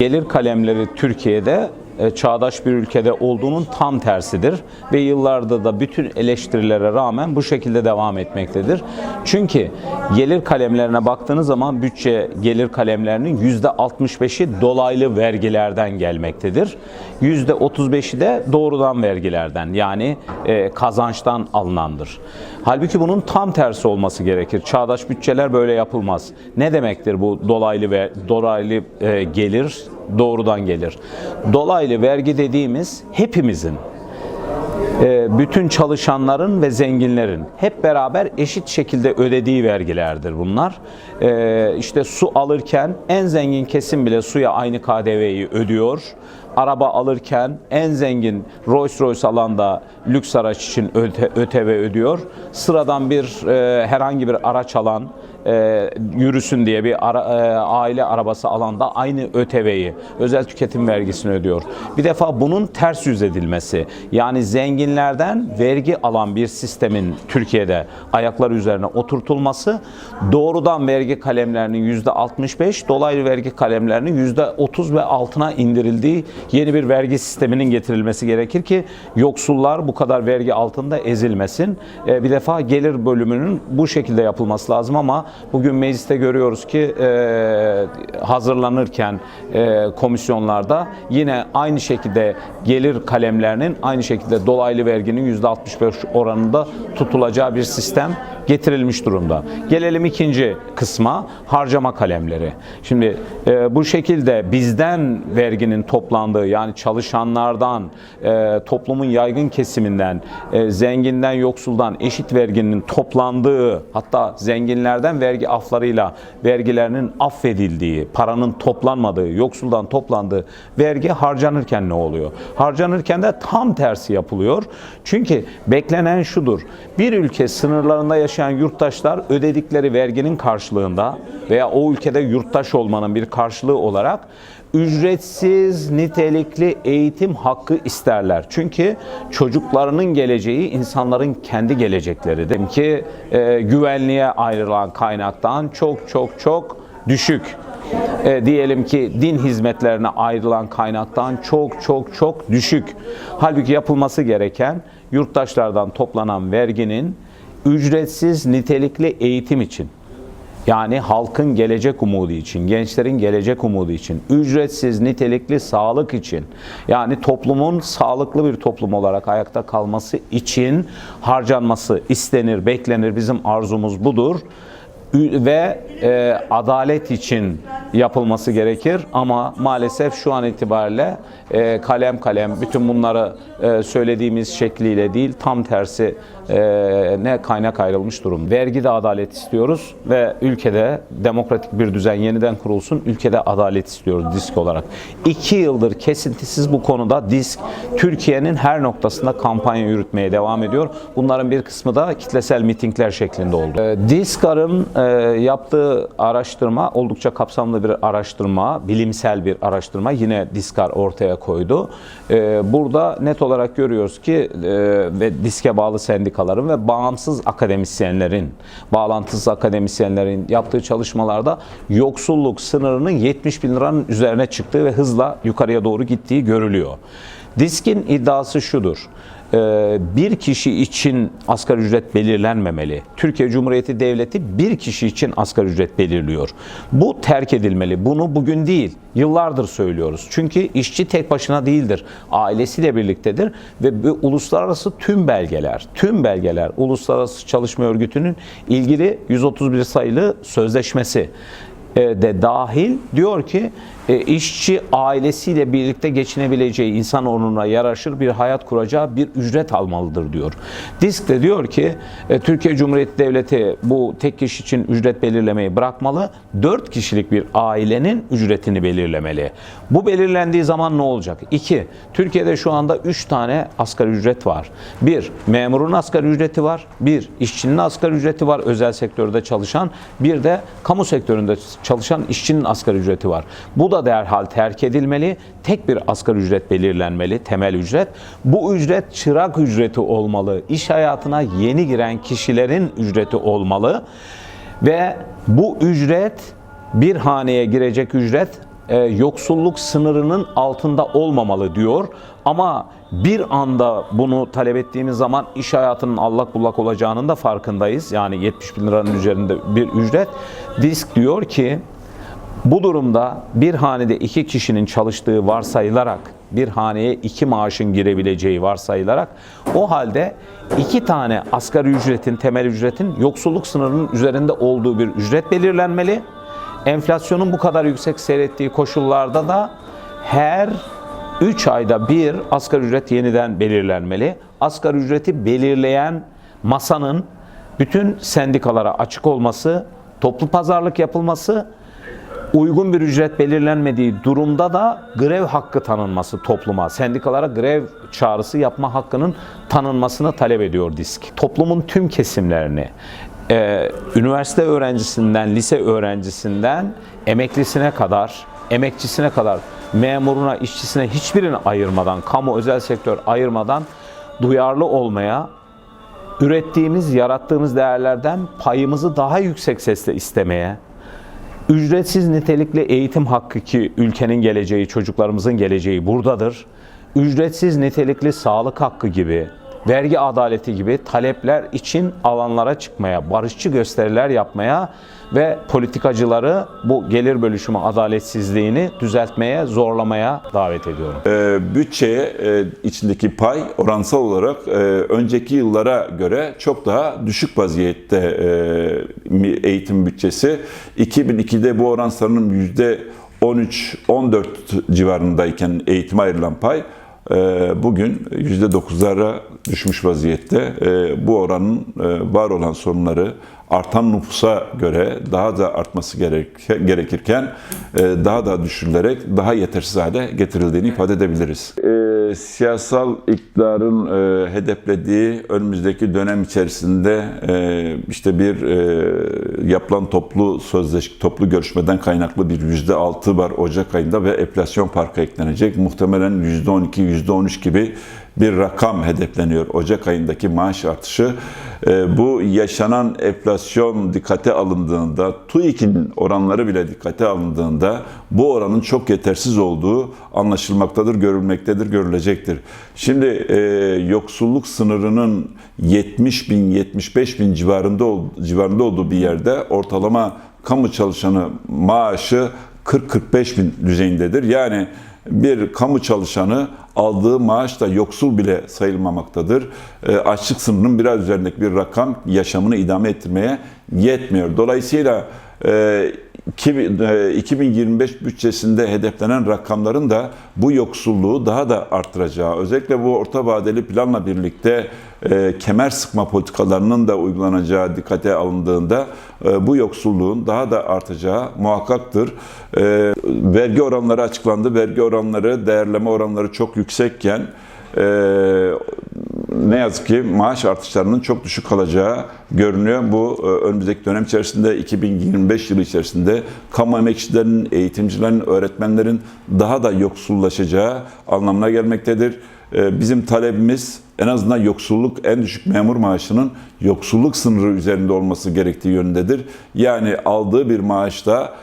Gelir kalemleri Türkiye'de e, çağdaş bir ülkede olduğunun tam tersidir ve yıllarda da bütün eleştirilere rağmen bu şekilde devam etmektedir. Çünkü gelir kalemlerine baktığınız zaman bütçe gelir kalemlerinin %65'i dolaylı vergilerden gelmektedir. %35'i de doğrudan vergilerden yani e, kazançtan alınandır. Halbuki bunun tam tersi olması gerekir. Çağdaş bütçeler böyle yapılmaz. Ne demektir bu dolaylı ve dolaylı e, gelir? Doğrudan gelir. Dolaylı vergi dediğimiz hepimizin bütün çalışanların ve zenginlerin hep beraber eşit şekilde ödediği vergilerdir bunlar. E, işte su alırken en zengin kesim bile suya aynı KDV'yi ödüyor. Araba alırken en zengin Rolls Royce alanda lüks araç için öte, ÖTV ödüyor. Sıradan bir e, herhangi bir araç alan e, yürüsün diye bir ara, e, aile arabası alanda aynı ÖTV'yi, özel tüketim vergisini ödüyor. Bir defa bunun ters yüz edilmesi, yani zenginlerden vergi alan bir sistemin Türkiye'de ayakları üzerine oturtulması, doğrudan vergi kalemlerinin %65, dolaylı vergi kalemlerinin %30 ve altına indirildiği yeni bir vergi sisteminin getirilmesi gerekir ki yoksullar bu kadar vergi altında ezilmesin. E, bir defa gelir bölümünün bu şekilde yapılması lazım ama bugün mecliste görüyoruz ki e, hazırlanırken e, komisyonlarda yine aynı şekilde gelir kalemlerinin aynı şekilde dolaylı verginin %65 oranında tutulacağı bir sistem getirilmiş durumda. Gelelim ikinci kısma harcama kalemleri. Şimdi e, bu şekilde bizden verginin toplandığı yani çalışanlardan, e, toplumun yaygın kesiminden, e, zenginden, yoksuldan eşit verginin toplandığı hatta zenginlerden vergi aflarıyla vergilerinin affedildiği, paranın toplanmadığı, yoksuldan toplandığı vergi harcanırken ne oluyor? Harcanırken de tam tersi yapılıyor. Çünkü beklenen şudur. Bir ülke sınırlarında yaşayan yurttaşlar ödedikleri verginin karşılığında veya o ülkede yurttaş olmanın bir karşılığı olarak ücretsiz nitelikli eğitim hakkı isterler. Çünkü çocuklarının geleceği insanların kendi gelecekleridir. Ki e, güvenliğe ayrılan kaynaktan çok çok çok düşük. E, diyelim ki din hizmetlerine ayrılan kaynaktan çok çok çok düşük. Halbuki yapılması gereken yurttaşlardan toplanan verginin ücretsiz nitelikli eğitim için yani halkın gelecek umudu için, gençlerin gelecek umudu için, ücretsiz nitelikli sağlık için, yani toplumun sağlıklı bir toplum olarak ayakta kalması için harcanması istenir, beklenir. Bizim arzumuz budur. Ve e, adalet için yapılması gerekir ama maalesef şu an itibariyle e, kalem kalem bütün bunları e, söylediğimiz şekliyle değil tam tersi e, ne kaynak ayrılmış durum. Vergide adalet istiyoruz ve ülkede demokratik bir düzen yeniden kurulsun. Ülkede adalet istiyoruz disk olarak. İki yıldır kesintisiz bu konuda disk Türkiye'nin her noktasında kampanya yürütmeye devam ediyor. Bunların bir kısmı da kitlesel mitingler şeklinde oldu. E, Diskar'ın e, yaptığı araştırma oldukça kapsamlı bir araştırma, bilimsel bir araştırma yine Diskar ortaya koydu. E, burada net olarak görüyoruz ki e, ve diske bağlı sendikaların ve bağımsız akademisyenlerin, bağlantısız akademisyenlerin yaptığı çalışmalarda yoksulluk sınırının 70 bin liranın üzerine çıktığı ve hızla yukarıya doğru gittiği görülüyor. Disk'in iddiası şudur. Ee, bir kişi için asgari ücret belirlenmemeli. Türkiye Cumhuriyeti Devleti bir kişi için asgari ücret belirliyor. Bu terk edilmeli. Bunu bugün değil, yıllardır söylüyoruz. Çünkü işçi tek başına değildir. Ailesiyle birliktedir ve bu uluslararası tüm belgeler, tüm belgeler Uluslararası Çalışma Örgütü'nün ilgili 131 sayılı sözleşmesi e, de dahil diyor ki işçi ailesiyle birlikte geçinebileceği insan onuruna yaraşır bir hayat kuracağı bir ücret almalıdır diyor. Disk de diyor ki e, Türkiye Cumhuriyeti Devleti bu tek kişi için ücret belirlemeyi bırakmalı. Dört kişilik bir ailenin ücretini belirlemeli. Bu belirlendiği zaman ne olacak? İki, Türkiye'de şu anda üç tane asgari ücret var. Bir, memurun asgari ücreti var. Bir, işçinin asgari ücreti var özel sektörde çalışan. Bir de kamu sektöründe çalışan işçinin asgari ücreti var. Bu da derhal terk edilmeli. Tek bir asgari ücret belirlenmeli, temel ücret. Bu ücret çırak ücreti olmalı. İş hayatına yeni giren kişilerin ücreti olmalı. Ve bu ücret bir haneye girecek ücret e, yoksulluk sınırının altında olmamalı diyor. Ama bir anda bunu talep ettiğimiz zaman iş hayatının allak bullak olacağının da farkındayız. Yani 70 bin liranın üzerinde bir ücret. Disk diyor ki bu durumda bir hanede iki kişinin çalıştığı varsayılarak bir haneye iki maaşın girebileceği varsayılarak o halde iki tane asgari ücretin, temel ücretin yoksulluk sınırının üzerinde olduğu bir ücret belirlenmeli. Enflasyonun bu kadar yüksek seyrettiği koşullarda da her 3 ayda bir asgari ücret yeniden belirlenmeli. Asgari ücreti belirleyen masanın bütün sendikalara açık olması, toplu pazarlık yapılması uygun bir ücret belirlenmediği durumda da grev hakkı tanınması topluma, sendikalara grev çağrısı yapma hakkının tanınmasını talep ediyor disk. Toplumun tüm kesimlerini, e, üniversite öğrencisinden, lise öğrencisinden emeklisine kadar, emekçisine kadar, memuruna, işçisine hiçbirini ayırmadan, kamu özel sektör ayırmadan duyarlı olmaya, ürettiğimiz, yarattığımız değerlerden payımızı daha yüksek sesle istemeye, Ücretsiz nitelikli eğitim hakkı ki ülkenin geleceği, çocuklarımızın geleceği buradadır. Ücretsiz nitelikli sağlık hakkı gibi, vergi adaleti gibi talepler için alanlara çıkmaya, barışçı gösteriler yapmaya ve politikacıları bu gelir bölüşümü adaletsizliğini düzeltmeye, zorlamaya davet ediyorum. E, bütçeye e, içindeki pay oransal olarak e, önceki yıllara göre çok daha düşük vaziyette e, eğitim bütçesi. 2002'de bu oran sanırım yüzde 13-14 civarındayken eğitime ayrılan pay bugün yüzde 9'lara düşmüş vaziyette. E, bu oranın e, var olan sorunları artan nüfusa göre daha da artması gerek, gerekirken e, daha da düşürülerek daha yetersiz hale getirildiğini ifade edebiliriz. E, siyasal iktidarın e, hedeflediği önümüzdeki dönem içerisinde e, işte bir e, yapılan toplu sözleşme, toplu görüşmeden kaynaklı bir yüzde altı var Ocak ayında ve enflasyon farkı eklenecek. Muhtemelen yüzde on iki, yüzde on üç gibi bir rakam hedefleniyor Ocak ayındaki maaş artışı. E, bu yaşanan enflasyon dikkate alındığında, TÜİK'in oranları bile dikkate alındığında bu oranın çok yetersiz olduğu anlaşılmaktadır, görülmektedir, görülecektir. Şimdi e, yoksulluk sınırının 70 bin, 75 bin civarında, civarında olduğu bir yerde ortalama kamu çalışanı maaşı 40-45 bin düzeyindedir. Yani bir kamu çalışanı aldığı maaşla yoksul bile sayılmamaktadır. E, açlık sınırının biraz üzerindeki bir rakam yaşamını idame ettirmeye yetmiyor. Dolayısıyla e, 2025 bütçesinde hedeflenen rakamların da bu yoksulluğu daha da arttıracağı, özellikle bu orta vadeli planla birlikte e, kemer sıkma politikalarının da uygulanacağı dikkate alındığında e, bu yoksulluğun daha da artacağı muhakkaktır. E, vergi oranları açıklandı. Vergi oranları, değerleme oranları çok yüksekken e, ne yazık ki maaş artışlarının çok düşük kalacağı görünüyor. Bu e, önümüzdeki dönem içerisinde 2025 yılı içerisinde kamu emekçilerinin, eğitimcilerin, öğretmenlerin daha da yoksullaşacağı anlamına gelmektedir. E, Bizim talebimiz en azından yoksulluk en düşük memur maaşının yoksulluk sınırı üzerinde olması gerektiği yönündedir. Yani aldığı bir maaşta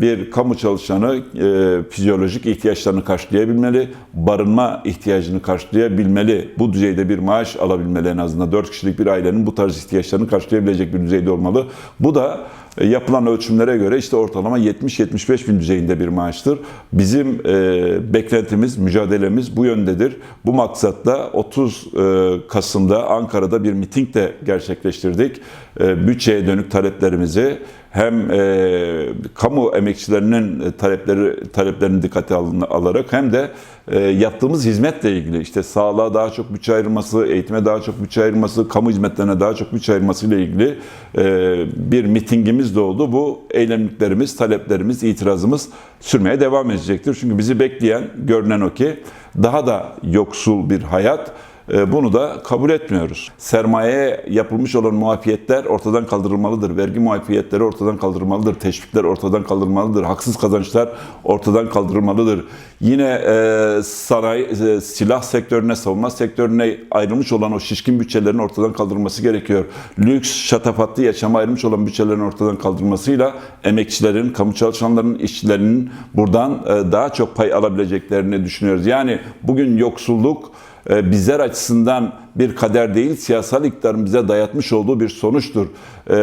bir kamu çalışanı e, fizyolojik ihtiyaçlarını karşılayabilmeli, barınma ihtiyacını karşılayabilmeli, bu düzeyde bir maaş alabilmeli en azından 4 kişilik bir ailenin bu tarz ihtiyaçlarını karşılayabilecek bir düzeyde olmalı. Bu da e, yapılan ölçümlere göre işte ortalama 70-75 bin düzeyinde bir maaştır. Bizim e, beklentimiz, mücadelemiz bu yöndedir. Bu maksatla 30 e, Kasım'da Ankara'da bir miting de gerçekleştirdik. E, bütçeye dönük taleplerimizi hem e, kamu emekçilerinin e, talepleri taleplerini dikkate alarak hem de e, yaptığımız hizmetle ilgili işte sağlığa daha çok bütçe ayrılması, eğitime daha çok bütçe ayrılması, kamu hizmetlerine daha çok bütçe ayrılması ile ilgili e, bir mitingimiz de oldu. Bu eylemliklerimiz, taleplerimiz, itirazımız sürmeye devam edecektir. Çünkü bizi bekleyen görünen o ki daha da yoksul bir hayat, Bunu da kabul etmiyoruz. Sermayeye yapılmış olan muafiyetler ortadan kaldırılmalıdır. Vergi muafiyetleri ortadan kaldırılmalıdır. Teşvikler ortadan kaldırılmalıdır. Haksız kazançlar ortadan kaldırılmalıdır. Yine e, sanayi, e, silah sektörüne, savunma sektörüne ayrılmış olan o şişkin bütçelerin ortadan kaldırılması gerekiyor. Lüks, şatafatlı yaşama ayrılmış olan bütçelerin ortadan kaldırılmasıyla emekçilerin, kamu çalışanlarının, işçilerinin buradan e, daha çok pay alabileceklerini düşünüyoruz. Yani bugün yoksulluk e, bizler açısından bir kader değil, siyasal iktidarın bize dayatmış olduğu bir sonuçtur. E,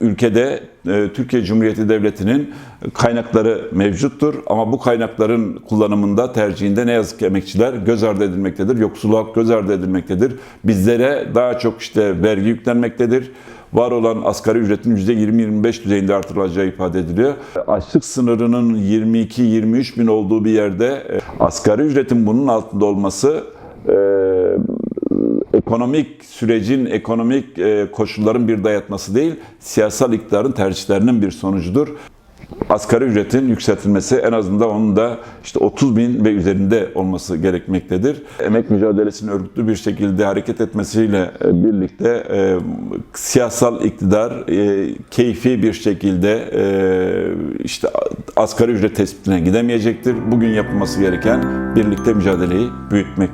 Ülkede e, Türkiye Cumhuriyeti Devleti'nin kaynakları mevcuttur ama bu kaynakların kullanımında, tercihinde ne yazık ki emekçiler göz ardı edilmektedir, yoksulluğa göz ardı edilmektedir. Bizlere daha çok işte vergi yüklenmektedir var olan asgari ücretin %20-25 düzeyinde artırılacağı ifade ediliyor. Açlık sınırının 22-23 bin olduğu bir yerde e, asgari ücretin bunun altında olması e, ekonomik sürecin, ekonomik e, koşulların bir dayatması değil, siyasal iktidarın tercihlerinin bir sonucudur. Asgari ücretin yükseltilmesi en azından onun da işte 30 bin ve üzerinde olması gerekmektedir. Emek mücadelesinin örgütlü bir şekilde hareket etmesiyle e, birlikte e, siyasal iktidar e, keyfi bir şekilde e, işte asgari ücret tespitine gidemeyecektir. Bugün yapılması gereken birlikte mücadeleyi büyütmek.